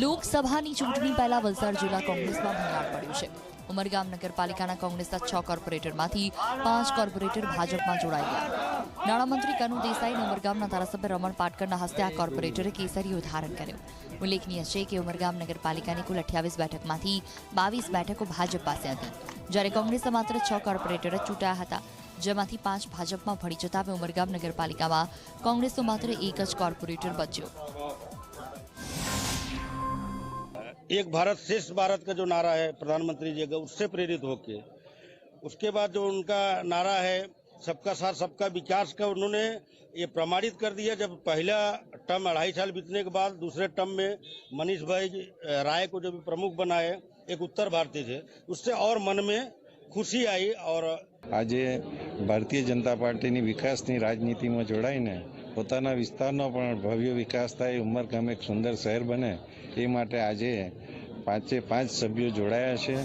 લોકસભાની ચૂંટણી પહેલા વલસાડ જિલ્લા કોંગ્રેસમાં ભંગાણ પડ્યું છે. ઉમરગામ નગરપાલિકાના કોંગ્રેસના છ કોર્પોરેટરમાંથી પાંચ કોર્પોરેટર ભાજપમાં જોડાઈ ગયા. નાણામંત્રી કનુ દેસાઈ ઉમરગામના ધારાસભ્ય રમણ પાટકરના હસ્તે આ કોર્પોરેટરે કેસરીઓ ધારણ કર્યું. ઉલ્લેખનીય છે કે ઉમરગામ નગરપાલિકાની કુલ અઠ્યાવીસ બેઠકમાંથી બાવીસ બેઠકો ભાજપ પાસે હતી. જ્યારે કોંગ્રેસના માત્ર છ કોર્પોરેટર જ ચૂંટાયા હતા. જેમાંથી પાંચ ભાજપમાં ભળી જતા ઉમરગામ નગરપાલિકામાં કોંગ્રેસનો માત્ર એક જ કોર્પોરેટર બચ્યો. एक भारत श्रेष्ठ भारत का जो नारा है, प्रधानमंत्री जी का, उससे प्रेरित होके। उसके बाद जो उनका नारा है, सबका साथ, सबका विकास का, उन्होंने ये प्रमाणित कर दिया। जब पहला टर्म अढ़ाई साल बीतने के बाद, दूसरे टर्म में मनीष भाई राय को जो भी प्रमुख बनाए, एक उत्तर भारतीय थे, उससे और मन में खुशी आई और આજે ભારતીય જનતા પાર્ટીની વિકાસની રાજનીતિમાં જોડાઈને પોતાના વિસ્તારનો પણ ભવ્ય વિકાસ થાય ઉમરગામ એક સુંદર શહેર બને, એ માટે આજે પાંચે પાંચ સભ્યો જોડાયા છે.